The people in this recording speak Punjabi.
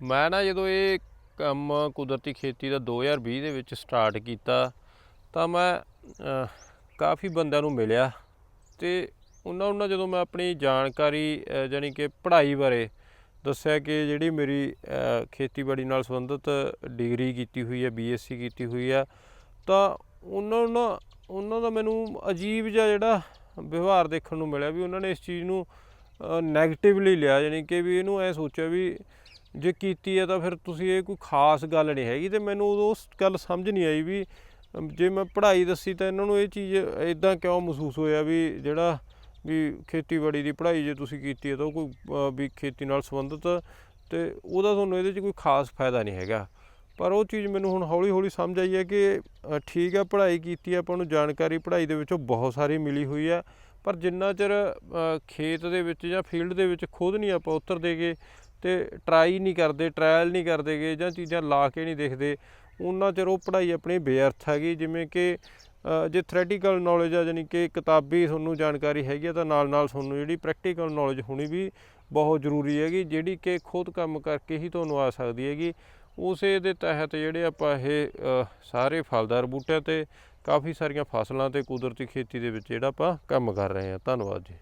ਮੈਂ ਨਾ ਜਦੋਂ ਇਹ ਕੰਮ ਕੁਦਰਤੀ ਖੇਤੀ ਦਾ 2020 ਦੇ ਵਿੱਚ ਸਟਾਰਟ ਕੀਤਾ ਤਾਂ ਮੈਂ ਕਾਫੀ ਬੰਦਿਆਂ ਨੂੰ ਮਿਲਿਆ ਤੇ ਉਹਨਾਂ ਨੂੰ ਜਦੋਂ ਮੈਂ ਆਪਣੀ ਜਾਣਕਾਰੀ ਅਹ, ਜਾਣੀ ਕਿ ਪੜ੍ਹਾਈ ਬਾਰੇ ਦੱਸਿਆ ਕਿ ਜਿਹੜੀ ਮੇਰੀ ਖੇਤੀਬਾੜੀ ਨਾਲ ਸੰਬੰਧਿਤ ਡਿਗਰੀ ਕੀਤੀ ਹੋਈ ਹੈ ਬੀਐਸਸੀ ਕੀਤੀ ਹੋਈ ਆ ਤਾਂ ਉਹਨਾਂ ਨੂੰ ਉਹਨਾਂ ਦਾ ਮੈਨੂੰ ਅਜੀਬ ਜਿਹਾ ਜਿਹੜਾ ਵਿਵਹਾਰ ਦੇਖਣ ਨੂੰ ਮਿਲਿਆ ਵੀ ਉਹਨਾਂ ਨੇ ਇਸ ਚੀਜ਼ ਨੂੰ ਨੈਗੇਟਿਵਲੀ ਲਿਆ ਯਾਨੀ ਕਿ ਵੀ ਇਹਨੂੰ ਐ ਸੋਚਿਆ ਵੀ ਜੇ ਕੀਤੀ ਹੈ ਤਾਂ ਫਿਰ ਤੁਸੀਂ ਇਹ ਕੋਈ ਖਾਸ ਗੱਲ ਨਹੀਂ ਹੈਗੀ ਤੇ ਮੈਨੂੰ ਉਦੋਂ ਉਸ ਗੱਲ ਸਮਝ ਨਹੀਂ ਆਈ ਵੀ ਜੇ ਮੈਂ ਪੜ੍ਹਾਈ ਦੱਸੀ ਤਾਂ ਇਹਨਾਂ ਨੂੰ ਇਹ ਚੀਜ਼ ਇਦਾਂ ਕਿਉਂ ਮਹਿਸੂਸ ਹੋਇਆ ਵੀ ਜਿਹੜਾ ਵੀ ਖੇਤੀਬਾੜੀ ਦੀ ਪੜ੍ਹਾਈ ਜੇ ਤੁਸੀਂ ਕੀਤੀ ਹੈ ਤਾਂ ਉਹ ਕੋਈ ਵੀ ਖੇਤੀ ਨਾਲ ਸੰਬੰਧਿਤ ਤੇ ਉਹਦਾ ਤੁਹਾਨੂੰ ਇਹਦੇ 'ਚ ਕੋਈ ਖਾਸ ਫਾਇਦਾ ਨਹੀਂ ਹੈਗਾ। ਪਰ ਉਹ ਚੀਜ਼ ਮੈਨੂੰ ਹੁਣ ਹੌਲੀ ਹੌਲੀ ਸਮਝ ਆਈ ਹੈ ਕਿ ਠੀਕ ਹੈ ਪੜ੍ਹਾਈ ਕੀਤੀ ਹੈ, ਆਪਾਂ ਨੂੰ ਜਾਣਕਾਰੀ ਪੜ੍ਹਾਈ ਦੇ ਵਿੱਚੋਂ ਬਹੁਤ ਸਾਰੀ ਮਿਲੀ ਹੋਈ ਹੈ, ਪਰ ਜਿੰਨਾ ਚਿਰ ਖੇਤ ਦੇ ਵਿੱਚ ਜਾਂ ਫੀਲਡ ਦੇ ਵਿੱਚ ਖੁਦ ਨਹੀਂ ਆਪਾਂ ਉਤਰਦੇਗੇ ਤੇ ਟਰਾਈ ਨਹੀਂ ਕਰਦੇ ਟਰਾਇਲ ਨਹੀਂ ਕਰਦੇਗੇ ਜਾਂ ਚੀਜ਼ਾਂ ਲਾ ਕੇ ਨਹੀਂ ਦੇਖਦੇ, ਉਹਨਾਂ ਚਿਰ ਉਹ ਪੜ੍ਹਾਈ ਆਪਣੀ ਬੇਅਰਥ ਹੈਗੀ। ਜਿਵੇਂ ਕਿ ਜੇ ਥਿਓਰੇਟੀਕਲ ਨੌਲੇਜ ਆ ਜਾਨੀ ਕਿ ਕਿਤਾਬੀ ਤੁਹਾਨੂੰ ਜਾਣਕਾਰੀ ਹੈਗੀ ਆ, ਤਾਂ ਨਾਲ ਨਾਲ ਤੁਹਾਨੂੰ ਜਿਹੜੀ ਪ੍ਰੈਕਟੀਕਲ ਨੌਲੇਜ ਹੋਣੀ ਵੀ ਬਹੁਤ ਜ਼ਰੂਰੀ ਹੈਗੀ, ਜਿਹੜੀ ਕਿ ਖੁਦ ਕੰਮ ਕਰਕੇ ਹੀ ਤੁਹਾਨੂੰ ਆ ਸਕਦੀ ਹੈਗੀ। ਉਸੇ ਦੇ ਤਹਿਤ ਜਿਹੜੇ ਆਪਾਂ ਇਹ ਸਾਰੇ ਫਲਦਾਰ ਬੂਟਿਆਂ ਤੇ ਕਾਫੀ ਸਾਰੀਆਂ ਫਸਲਾਂ ਤੇ ਕੁਦਰਤੀ ਖੇਤੀ ਦੇ ਵਿੱਚ ਜਿਹੜਾ ਆਪਾਂ ਕੰਮ ਕਰ ਰਹੇ ਹਾਂ। ਧੰਨਵਾਦ ਜੀ।